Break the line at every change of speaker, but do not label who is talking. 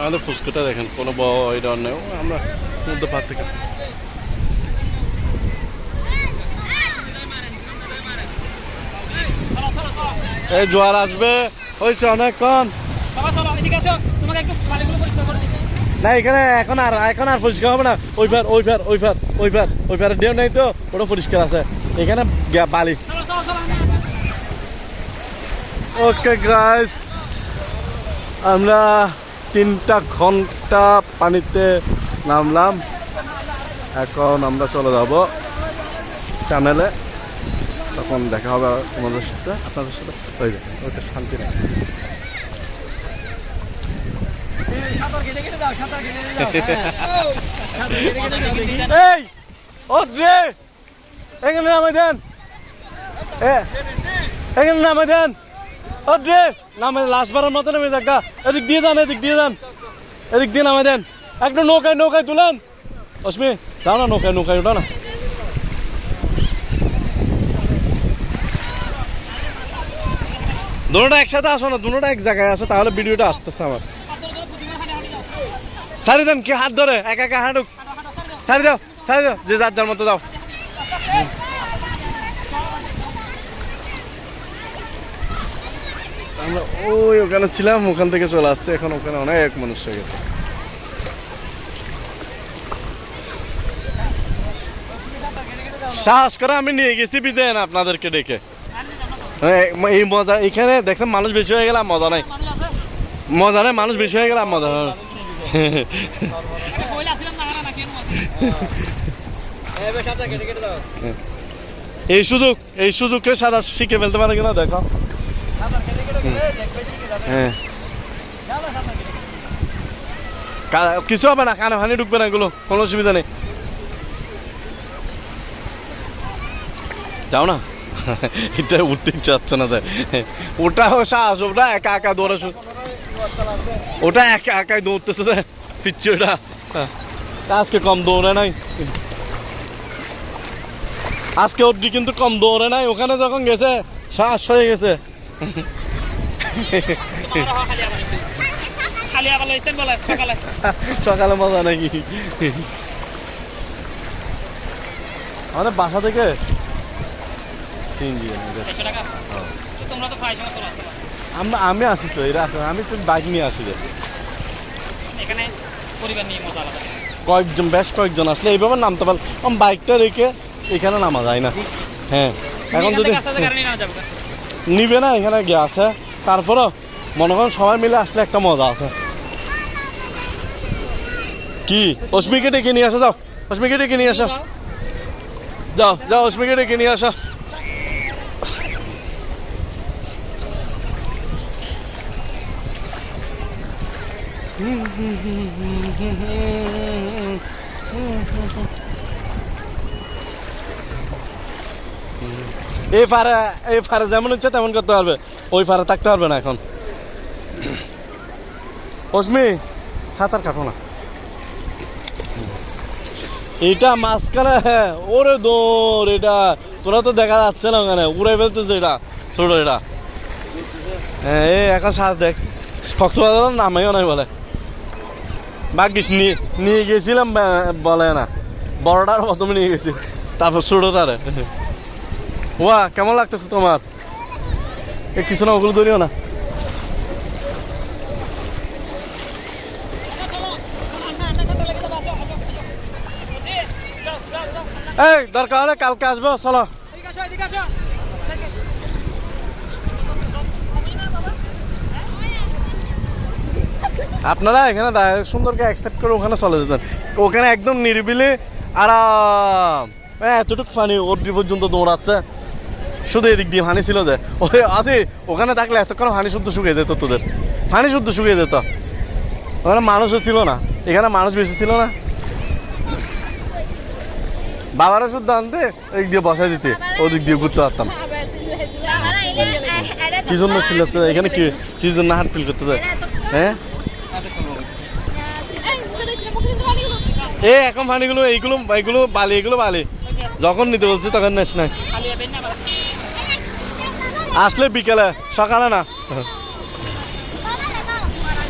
আমাদের ফুচকাটা দেখেন কোনো বয় ডর নেই। আমরা মধ্যে পার থেকে। এই জোয়ার আসবে। হয়েছে অনেকক্ষণ। না এখানে এখন আর এখন আর পরিষ্কার হবে না। ওই ফের ওই ফের ওই ফের ওই ফের ওই ফের ডেও নেই তো ওটা পরিষ্কার আছে। এখানে বালি। ওকে গাইস আমরা তিনটা ঘণ্টা পানিতে নামলাম। এখন আমরা চলে যাব চ্যানেলে তখন দেখা হবে তোমাদের সাথে, আপনাদের সাথে। হয়ে যাবে ওকে শান্তি নেই। এই এখানে নামে দেন। এখানে নামে দেন। রে নামে লাস্ট বারের মতো নেমে দেখা এদিক দিয়ে যান, এদিক দিয়ে যান। এদিক দিয়ে নামে দেন। একটু নৌকায় নৌকায় তুলেন। অশ্মি যাও না নৌকায় নৌকায় ওঠো না। দুটোটা একসাথে আসো না, দুটোটা এক জায়গায় আসো, তাহলে ভিডিওটা আসতেছে আমার। সারি দেন, কি হাত ধরে? একা একা হাঁটুক।
সারি
দাও সারি দাও, যে যার যার মতো দাও আমরা ওই ওখানে ছিলাম ওখান থেকে চলে আসছে। এখন ওখানে অনেক মানুষ হয়ে গেছে। সাহস করে আমি নিয়ে গেছি বিদেন আপনাদেরকে ডেকে। হ্যাঁ, এই মজা এখানে দেখছেন মানুষ বেশি হয়ে গেলে আর মজা নাই। মজা নাই মানুষ বেশি হয়ে গেলাম মজা এই সুযোগ এই সুযোগকে সাদা শিখে ফেলতে পারে কিনা দেখো হ্যাঁ। কা- কিছু হবে না কানে ফানি ঢুকবে না এগুলো, কোনো অসুবিধা নেই। যাও না। এটা উঠতে ইচ্ছা না তাই। ওটা সাহস, ওটা একা একা দৌড়ে ওটা একা একাই দৌড়তেছে যে পিচ্ছি ওটা। হ্যাঁ। আজকে কম দৌড়ে নাই। আজকে অব্দি কিন্তু কম দৌড়ে নাই। ওখানে যখন গেছে শ্বাস হয়ে গেছে।
সকালে
মজা নাকি? আমাদের বাসা থেকে। আমরা আমি আসি তো এরা আসে আমি তো বাইক নিয়ে আসি রে
এখানে পরিবার নিয়ে মজা আলাদা।
কয়েকজন বেশ কয়েকজন আসলে এইভাবে নামতে পারল আমি বাইকটা রেখে এখানে নামা যায় না। হ্যাঁ এখন যদি নিবে না এখানে গিয়ে আছে তারপরও মনে করেন সবাই মিলে আসলে একটা মজা আছে। কি? অস্মিকে ডেকে নিয়ে আসো? যাও। অস্মিকে ডেকে নিয়ে আসো? যাও। যাও অস্মিকে ডেকে নিয়ে আসো? এই ফারে এই ফারে যেমন হচ্ছে তেমন করতে পারবে। ওই ফারে থাকতে পারবে না এখন। অস্মি সাঁতার কাটো না। এটা মাঝখানে হ্যাঁ, ওরে দৌড় এটা। তোরা তো দেখা যাচ্ছে না ওখানে উড়ে ফেলতেছে এটা ছোট এটা। হ্যাঁ এই এখন শ্বাস দেখ। কক্সবাজার নামেও নাই বলে। ভাগ্যিস নিয়ে নিয়ে গেছিলাম বলে না। বড়টার প্রথমে নিয়ে গেছি তারপর ছোটটারে। ওয়া কেমন লাগতেছে তোমার? এ, কিছু না, ওগুলো ধরিও না। এই, দরকার হলে কালকে আসব, চলো। আপনারা এখানে সুন্দরকে অ্যাকসেপ্ট করে ওখানে চলে যেতেন। ওখানে একদম নিরিবিলি, আরাম। মানে এতটুকু পানি অব্দি পর্যন্ত দৌড়াচ্ছে। শুধু এদিক দিয়ে হানি ছিল যে ওই আদি, ওখানে থাকলে এতক্ষণ হানি শুদ্ধ শুকিয়ে যেত তোদের। হানি শুদ্ধ শুকিয়ে যেত। ওখানে মানুষও ছিল না। এখানে মানুষ বেশি ছিল না। বাবারা শুদ্ধ আনতে, এদিক দিয়ে বসাই দিতে, ওদিক দিয়ে ঘুরতে পারতাম। কি জন্য ছিল এখানে কি কি জন্য হাত ফিল করতে হ্যাঁ? এ, এখন পানিগুলো, এইগুলো এইগুলো বালি এগুলো বালি। যখন নিতে বলছি তখন নেস নাই। আসলে বিকেলে সকালে না।